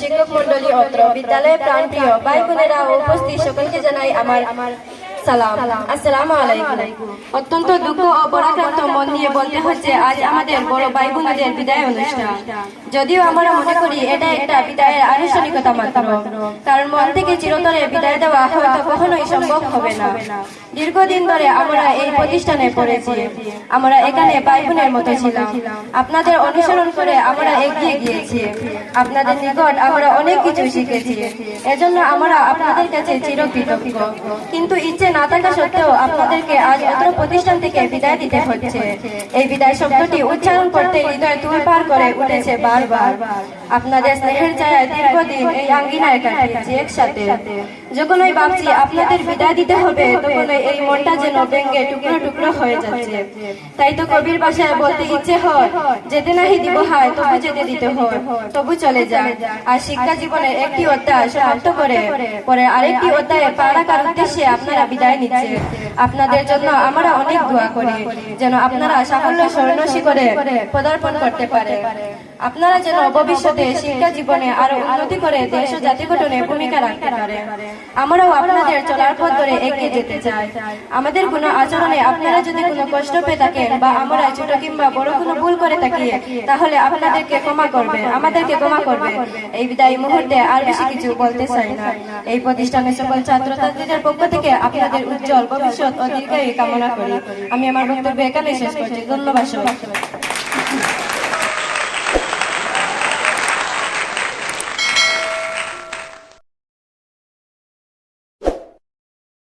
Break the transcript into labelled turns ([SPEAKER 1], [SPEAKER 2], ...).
[SPEAKER 1] শিক্ষক মন্ডলী অত্র বিদ্যালয়ে প্রাণপ্রিয়। ভাই বোনেরা উপস্থিত। সকলকে জানাই আমার আমার দীর্ঘদিন ধরে আমরা এই প্রতিষ্ঠানে পড়েছি। আমরা এখানে ভাই বোনের মতো ছিলাম। আপনাদের অনুসরণ করে আমরা এগিয়ে গিয়েছি। আপনাদের নিকট আমরা অনেক কিছু শিখেছি। এজন্য আমরা আপনাদের কাছে চিরকৃতজ্ঞ। কিন্তু ইচ্ছে না থাকা সত্ত্বেও আপনাদেরকে আজ অত্র প্রতিষ্ঠান থেকে বিদায় দিতে হচ্ছে। এই বিদায় শব্দটি উচ্চারণ করতে হৃদয় তুলপার করে উঠেছে বারবার। আপনাদের স্নেহের ছায়া দীর্ঘদিন এই আঙ্গিনায় কাটিয়েছি একসাথে। যখন ওই ভাবছি আপনাদের বিদায় দিতে হবে তখন এই মনটা যেন ভেঙ্গে টুকরো টুকরো হয়ে যাচ্ছে। তাই তো কবির ভাষায় বলতে ইচ্ছে হয়, যেতে নাহি দিব হয়, তবু যেতে দিতে হয়, তবু চলে যায় আর শিক্ষা জীবনে একটি অধ্যায় সমাপ্ত করে, পরে আরেকটি অধ্যায়ে পা রাখার উদ্দেশ্যে আপনারা বিদায় নিচ্ছে। আপনাদের জন্য আমরা অনেক দোয়া করি যেন আপনারা সাফল্য স্বর্ণশী করে পদার্পণ করতে পারে। আপনারা যেন ভবিষ্যতে শিক্ষা জীবনে আরও উন্নতি করে দেশ ও জাতি গঠনে ভূমিকা রাখতে পারে। আমরাও আপনাদের চলার পথ ধরে এগিয়ে যেতে চাই। আমাদের কোনো আচরণে আপনারা যদি কোনো কষ্ট পেয়ে থাকেন বা আমরা ছোট কিংবা বড় কোনো ভুল করে থাকি তাহলে আপনাদেরকে ক্ষমা করবে, আমাদেরকে ক্ষমা করবে। এই বিদায় মুহূর্তে আর বেশি কিছু বলতে চাই না। এই প্রতিষ্ঠানের সকল ছাত্রছাত্রীদের পক্ষ থেকে আপনাদের উজ্জ্বল ভবিষ্যৎ ও দীর্ঘায়ু কামনা করি। আমি আমার বক্তব্য এখানে শেষ করছি। ধন্যবাদ সবাই